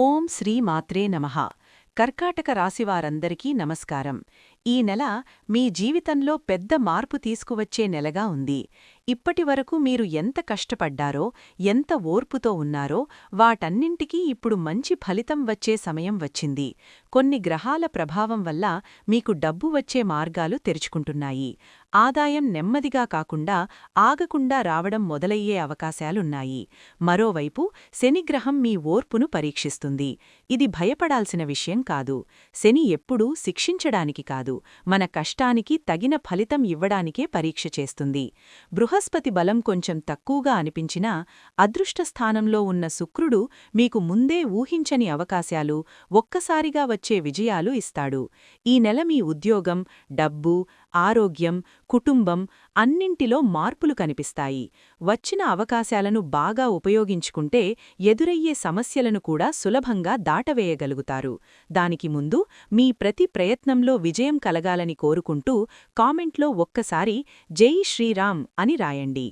ఓం శ్రీ మాత్రే నమః. కర్కాటక రాశివారందరికీ నమస్కారం. ఈ నెల మీ జీవితంలో పెద్ద మార్పు తీసుకువచ్చే నెలగా ఉంది. ఇప్పటివరకు మీరు ఎంత కష్టపడ్డారో ఎంత ఓర్పుతో ఉన్నారో వాటన్నింటికీ ఇప్పుడు మంచి ఫలితం వచ్చే సమయం వచ్చింది. కొన్ని గ్రహాల ప్రభావం వల్ల మీకు డబ్బు వచ్చే మార్గాలు తెరుచుకుంటున్నాయి. ఆదాయం నెమ్మదిగా కాకుండా ఆగకుండా రావడం మొదలయ్యే అవకాశాలున్నాయి. మరోవైపు శనిగ్రహం మీ ఓర్పును పరీక్షిస్తుంది. ఇది భయపడాల్సిన విషయం కాదు. శని ఎప్పుడూ శిక్షించడానికి కాదు. మన కష్టానికి తగిన ఫలితం ఇవ్వడానికే పరీక్ష చేస్తుంది. బృహస్పతి బలం కొంచెం తక్కువగా అనిపించినా అదృష్టస్థానంలో ఉన్న శుక్రుడు మీకు ముందే ఊహించని అవకాశాలు ఒక్కసారిగా వచ్చే విజయాలు ఇస్తాడు. ఈ నెల మీ ఉద్యోగం డబ్బు ఆరోగ్యం కుటుంబం అన్నింటిలో మార్పులు కనిపిస్తాయి. వచ్చిన అవకాశాలను బాగా ఉపయోగించుకుంటే ఎదురయ్యే సమస్యలను కూడా సులభంగా దాటవేయగలుగుతారు. దానికి ముందు మీ ప్రతి ప్రయత్నంలో విజయం కలగాలని కోరుకుంటూ కామెంట్లో ఒక్కసారి జై శ్రీరామ్ అని రాయండి.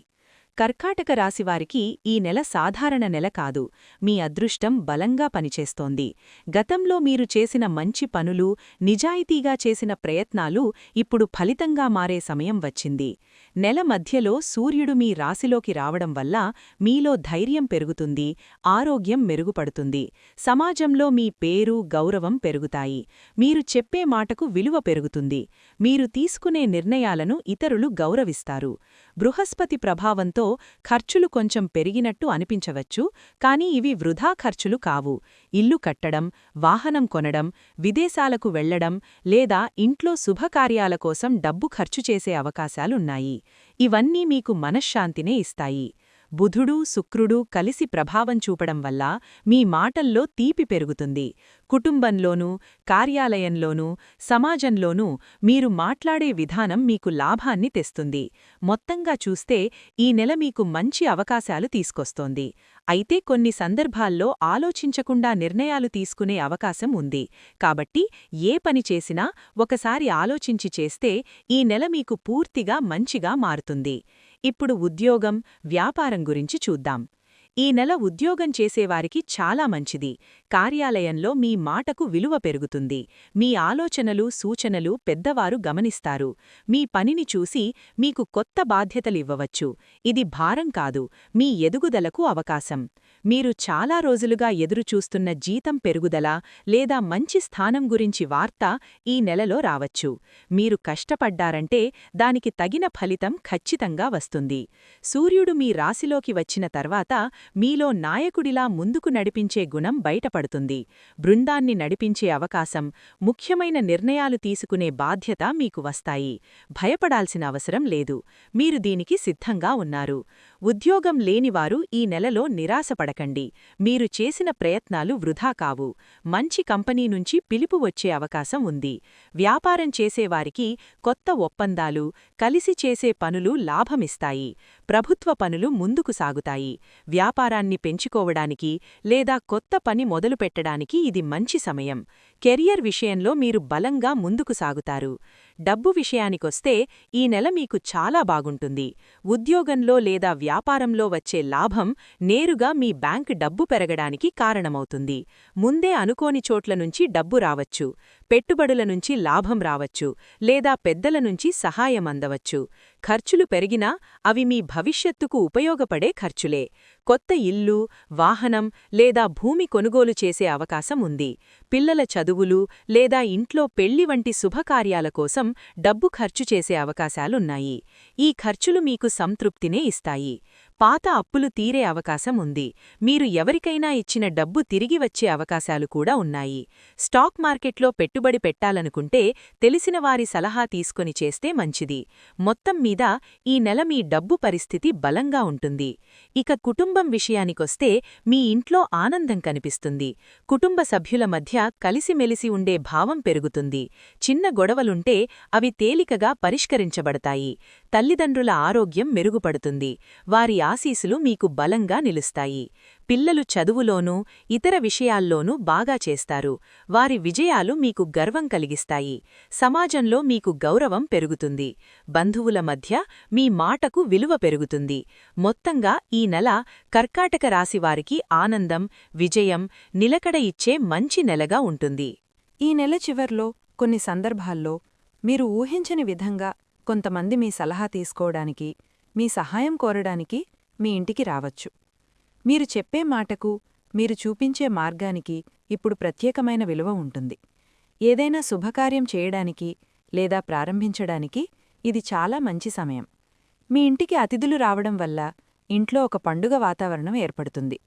కర్కాటక రాశివారికి ఈ నెల సాధారణ నెల కాదు. మీ అదృష్టం బలంగా పనిచేస్తోంది. గతంలో మీరు చేసిన మంచి పనులు నిజాయితీగా చేసిన ప్రయత్నాలు ఇప్పుడు ఫలితంగా మారే సమయం వచ్చింది. నెల మధ్యలో సూర్యుడు మీ రాశిలోకి రావడం వల్ల మీలో ధైర్యం పెరుగుతుంది ఆరోగ్యం మెరుగుపడుతుంది. సమాజంలో మీ పేరు గౌరవం పెరుగుతాయి. మీరు చెప్పే మాటకు విలువ పెరుగుతుంది. మీరు తీసుకునే నిర్ణయాలను ఇతరులు గౌరవిస్తారు. బృహస్పతి ప్రభావంతో ఖర్చులు కొంచెం పెరిగినట్టు అనిపించవచ్చు కానీ ఇవి వృధా ఖర్చులు కావు. ఇల్లు కట్టడం వాహనం కొనడం విదేశాలకు వెళ్ళడం లేదా ఇంట్లో శుభకార్యాల కోసం డబ్బు ఖర్చు చేసే అవకాశాలున్నాయి. ఇవన్నీ మీకు మనశ్శాంతినే ఇస్తాయి. బుధుడు శుక్రుడు కలిసి ప్రభావం చూపడం వల్ల మీ మాటల్లో తీపి పెరుగుతుంది. కుటుంబంలోనూ కార్యాలయంలోనూ సమాజంలోనూ మీరు మాట్లాడే విధానం మీకు లాభాన్ని తెస్తుంది. మొత్తంగా చూస్తే ఈ నెల మీకు మంచి అవకాశాలు తీసుకొస్తోంది. అయితే కొన్ని సందర్భాల్లో ఆలోచించకుండా నిర్ణయాలు తీసుకునే అవకాశం ఉంది. కాబట్టి ఏ పని చేసినా ఒకసారి ఆలోచించి చేస్తే ఈ నెల మీకు పూర్తిగా మంచిగా మారుతుంది. ఇప్పుడు ఉద్యోగం వ్యాపారం గురించి చూద్దాం. ఈ నెల ఉద్యోగం చేసేవారికి చాలా మంచిది. కార్యాలయంలో మీ మాటకు విలువ పెరుగుతుంది. మీ ఆలోచనలు సూచనలు పెద్దవారు గమనిస్తారు. మీ పనిని చూసి మీకు కొత్త బాధ్యతలివ్వవచ్చు ఇది భారం కాదు. మీ ఎదుగుదలకు అవకాశం. మీరు చాలా రోజులుగా ఎదురుచూస్తున్న జీతం పెరుగుదల లేదా మంచి స్థానం గురించి వార్త ఈ నెలలో రావచ్చు. మీరు కష్టపడ్డారంటే దానికి తగిన ఫలితం ఖచ్చితంగా వస్తుంది. సూర్యుడు మీ రాశిలోకి వచ్చిన తర్వాత మీలో నాయకుడిలా ముందుకు నడిపించే గుణం బయటపడుతుంది. బృందాన్ని నడిపించే అవకాశం ముఖ్యమైన నిర్ణయాలు తీసుకునే బాధ్యత మీకు వస్తాయి. భయపడాల్సిన అవసరం లేదు. మీరు దీనికి సిద్ధంగా ఉన్నారు. ఉద్యోగం లేనివారు ఈ నెలలో నిరాశపడకండి. మీరు చేసిన ప్రయత్నాలు వృధా కావు. మంచి కంపెనీ నుంచి పిలుపు వచ్చే అవకాశం ఉంది. వ్యాపారం చేసేవారికి కొత్త ఒప్పందాలు కలిసి చేసే పనులు లాభమిస్తాయి. ప్రభుత్వ పనులు ముందుకు సాగుతాయి. వ్యాపారాన్ని పెంచుకోవడానికి లేదా కొత్త పని మొదలుపెట్టడానికి ఇది మంచి సమయం. కెరియర్ విషయంలో మీరు బలంగా ముందుకు సాగుతారు. డబ్బు విషయానికొస్తే ఈ నెల మీకు చాలా బాగుంటుంది. ఉద్యోగంలో లేదా వ్యాపారంలో వచ్చే లాభం నేరుగా మీ బ్యాంక్ డబ్బు పెరగడానికి కారణమవుతుంది. ముందే అనుకోని చోట్ల నుంచి డబ్బు రావచ్చు. పెట్టుబడుల నుంచి లాభం రావచ్చు. లేదా పెద్దల నుంచి సహాయం అందవచ్చు. ఖర్చులు పెరిగినా అవి మీ భవిష్యత్తుకు ఉపయోగపడే ఖర్చులే. కొత్త ఇల్లు వాహనం లేదా భూమి కొనుగోలు చేసే అవకాశం ఉంది. పిల్లల చదువులు లేదా ఇంట్లో పెళ్ళి వంటి శుభకార్యాల కోసం డబ్బు ఖర్చు చేసే అవకాశాలున్నాయి. ఈ ఖర్చులు మీకు సంతృప్తినే ఇస్తాయి. పాత అప్పులు తీరే అవకాశం ఉంది. మీరు ఎవరికైనా ఇచ్చిన డబ్బు తిరిగి వచ్చే అవకాశాలు కూడా ఉన్నాయి. స్టాక్ మార్కెట్లో పెట్టుబడి పెట్టాలనుకుంటే తెలిసిన వారి సలహా తీసుకొని చేస్తే మంచిది. మొత్తం మీద ఈ నెల మీ డబ్బు పరిస్థితి బలంగా ఉంటుంది. ఇక కుటుంబం విషయానికొస్తే మీ ఇంట్లో ఆనందం కనిపిస్తుంది. కుటుంబ సభ్యుల మధ్య కలిసిమెలిసి ఉండే భావం పెరుగుతుంది. చిన్న గొడవలుంటే అవి తేలికగా పరిష్కరించబడతాయి. తల్లిదండ్రుల ఆరోగ్యం మెరుగుపడుతుంది. వారి ఆశీసులు మీకు బలంగా నిలుస్తాయి. పిల్లలు చదువులోనూ ఇతర విషయాల్లోనూ బాగా చేస్తారు. వారి విజయాలు మీకు గర్వం కలిగిస్తాయి. సమాజంలో మీకు గౌరవం పెరుగుతుంది. బంధువుల మధ్య మీ మాటకు విలువ పెరుగుతుంది. మొత్తంగా ఈ నెల కర్కాటక రాశివారికి ఆనందం విజయం నిలకడ ఇచ్చే మంచి నెలగా ఉంటుంది. ఈ నెల చివర్లో కొన్ని సందర్భాల్లో మీరు ఊహించని విధంగా కొంతమంది మీ సలహా తీసుకోవడానికి మీ సహాయం కోరడానికి మీ ఇంటికి రావచ్చు. మీరు చెప్పే మాటకు మీరు చూపించే మార్గానికి ఇప్పుడు ప్రత్యేకమైన విలువ ఉంటుంది. ఏదైనా శుభకార్యం చేయడానికి లేదా ప్రారంభించడానికి ఇది చాలా మంచి సమయం. మీ ఇంటికి అతిథులు రావడం వల్ల ఇంట్లో ఒక పండుగ వాతావరణం ఏర్పడుతుంది.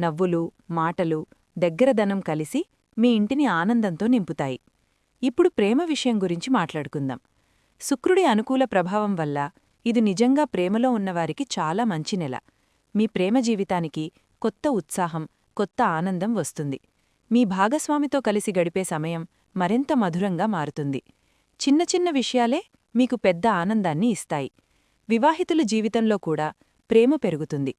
నవ్వులు మాటలు దగ్గరదనం కలిసి మీ ఇంటిని ఆనందంతో నింపుతాయి. ఇప్పుడు ప్రేమ విషయం గురించి మాట్లాడుకుందాం. శుక్రుడి అనుకూల ప్రభావం వల్ల ఇది నిజంగా ప్రేమలో ఉన్నవారికి చాలా మంచి నెల. మీ ప్రేమ జీవితానికి కొత్త ఉత్సాహం కొత్త ఆనందం వస్తుంది. మీ భాగస్వామితో కలిసి గడిపే సమయం మరింత మధురంగా మారుతుంది. చిన్న చిన్న విషయాలే మీకు పెద్ద ఆనందాన్ని ఇస్తాయి. వివాహితుల జీవితంలో కూడా ప్రేమ పెరుగుతుంది.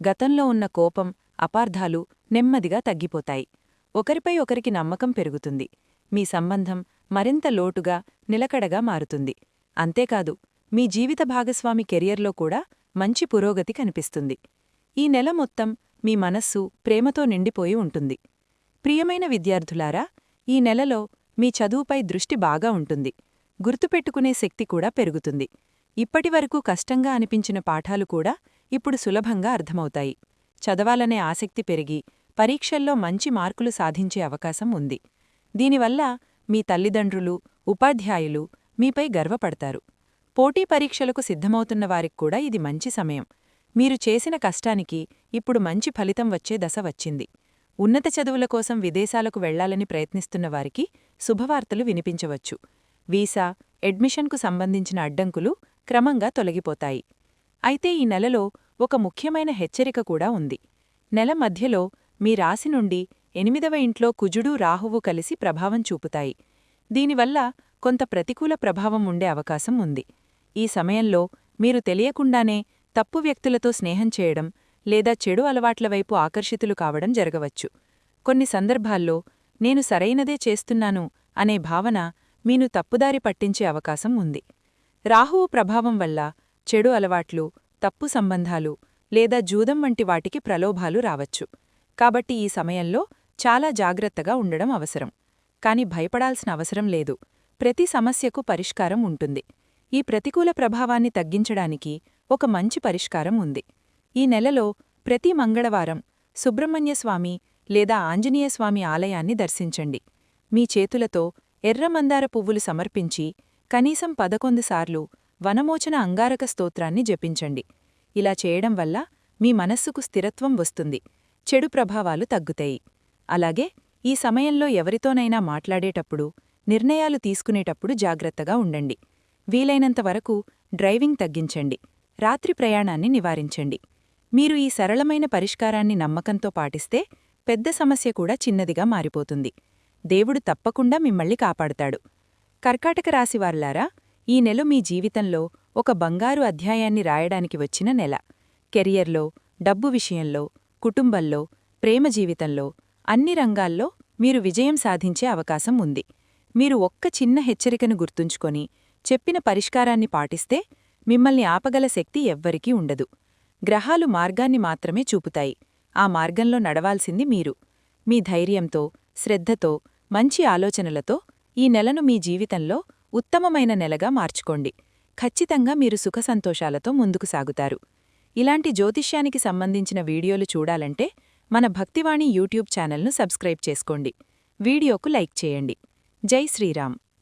గతంలో ఉన్న కోపం అపార్థాలు నెమ్మదిగా తగ్గిపోతాయి. ఒకరిపై ఒకరికి నమ్మకం పెరుగుతుంది. మీ సంబంధం మరింత లోటుగా నిలకడగా మారుతుంది. అంతేకాదు మీ జీవిత భాగస్వామి కెరియర్లో కూడా మంచి పురోగతి కనిపిస్తుంది. ఈ నెల మొత్తం మీ మనస్సు ప్రేమతో నిండిపోయి ఉంటుంది. ప్రియమైన విద్యార్థులారా ఈ నెలలో మీ చదువుపై దృష్టి బాగా ఉంటుంది. గుర్తుపెట్టుకునే శక్తి కూడా పెరుగుతుంది. ఇప్పటివరకు కష్టంగా అనిపించిన పాఠాలు కూడా ఇప్పుడు సులభంగా అర్థమవుతాయి. చదవాలనే ఆసక్తి పెరిగి పరీక్షల్లో మంచి మార్కులు సాధించే అవకాశం ఉంది. దీనివల్ల మీ తల్లిదండ్రులు ఉపాధ్యాయులు మీపై గర్వపడతారు. పోటీ పరీక్షలకు సిద్ధమవుతున్న వారికి కూడా ఇది మంచి సమయం. మీరు చేసిన కష్టానికి ఇప్పుడు మంచి ఫలితం వచ్చే దశ వచ్చింది. ఉన్నత చదువుల కోసం విదేశాలకు వెళ్ళాలని ప్రయత్నిస్తున్న వారికి శుభవార్తలు వినిపించవచ్చు. వీసా అడ్మిషన్కు సంబంధించిన అడ్డంకులు క్రమంగా తొలగిపోతాయి. అయితే ఈ నెలలో ఒక ముఖ్యమైన హెచ్చరిక కూడా ఉంది. నెల మధ్యలో మీ రాశి నుండి ఎనిమిదవ ఇంట్లో కుజుడు రాహువు కలిసి ప్రభావం చూపుతాయి. దీనివల్ల కొంత ప్రతికూల ప్రభావం ఉండే అవకాశం ఉంది. ఈ సమయంలో మీరు తెలియకుండానే తప్పు వ్యక్తులతో స్నేహం చేయడం లేదా చెడు అలవాట్ల వైపు ఆకర్షితులు కావడం జరగవచ్చు. కొన్ని సందర్భాల్లో నేను సరైనదే చేస్తున్నాను అనే భావన మీను తప్పుదారి పట్టించే అవకాశం ఉంది. రాహువు ప్రభావం వల్ల చెడు అలవాట్లు తప్పు సంబంధాలు లేదా జూదం వంటి వాటికి ప్రలోభాలు రావచ్చు. కాబట్టి ఈ సమయంలో చాలా జాగ్రత్తగా ఉండడం అవసరం. కాని భయపడాల్సిన అవసరం లేదు. ప్రతి సమస్యకు పరిష్కారం ఉంటుంది. ఈ ప్రతికూల ప్రభావాన్ని తగ్గించడానికి ఒక మంచి పరిష్కారం ఉంది. ఈ నెలలో ప్రతి మంగళవారం సుబ్రహ్మణ్యస్వామి లేదా ఆంజనేయస్వామి ఆలయాన్ని దర్శించండి. మీ చేతులతో ఎర్రమందార పువ్వులు సమర్పించి కనీసం పదకొందుసార్లు వనమోచన అంగారక స్తోత్రాన్ని జపించండి. ఇలా చేయడం వల్ల మీ మనస్సుకు స్థిరత్వం వస్తుంది. చెడు ప్రభావాలు తగ్గుతాయి. అలాగే ఈ సమయంలో ఎవరితోనైనా మాట్లాడేటప్పుడు నిర్ణయాలు తీసుకునేటప్పుడు జాగ్రత్తగా ఉండండి. వీలైనంతవరకు డ్రైవింగ్ తగ్గించండి. రాత్రి ప్రయాణాన్ని నివారించండి. మీరు ఈ సరళమైన పరిష్కారాన్ని నమ్మకంతో పాటిస్తే పెద్ద సమస్య కూడా చిన్నదిగా మారిపోతుంది. దేవుడు తప్పకుండా మిమ్మల్ని కాపాడుతాడు. కర్కాటక రాశివార్లారా ఈ నెల మీ జీవితంలో ఒక బంగారు అధ్యాయాన్ని రాయడానికి వచ్చిన నెల. కెరియర్లో డబ్బు విషయంలో కుటుంబంలో ప్రేమ జీవితంలో అన్ని రంగాల్లో మీరు విజయం సాధించే అవకాశం ఉంది. మీరు ఒక్క చిన్న హెచ్చరికను గుర్తుంచుకొని చెప్పిన పరిష్కారాన్ని పాటిస్తే మిమ్మల్ని ఆపగల శక్తి ఎవ్వరికీ ఉండదు. గ్రహాలు మార్గాన్ని మాత్రమే చూపుతాయి. ఆ మార్గంలో నడవాల్సింది మీరు. మీ ధైర్యంతో శ్రద్ధతో మంచి ఆలోచనలతో ఈ నెలను మీ జీవితంలో ఉత్తమమైన నెలగా మార్చుకోండి. ఖచ్చితంగా మీరు సుఖసంతోషాలతో ముందుకు సాగుతారు. ఇలాంటి జ్యోతిష్యానికి సంబంధించిన వీడియోలు చూడాలంటే మన భక్తివాణి యూట్యూబ్ ఛానల్ను సబ్స్క్రైబ్ చేసుకోండి. వీడియోకు లైక్ చేయండి. జై శ్రీరామ్.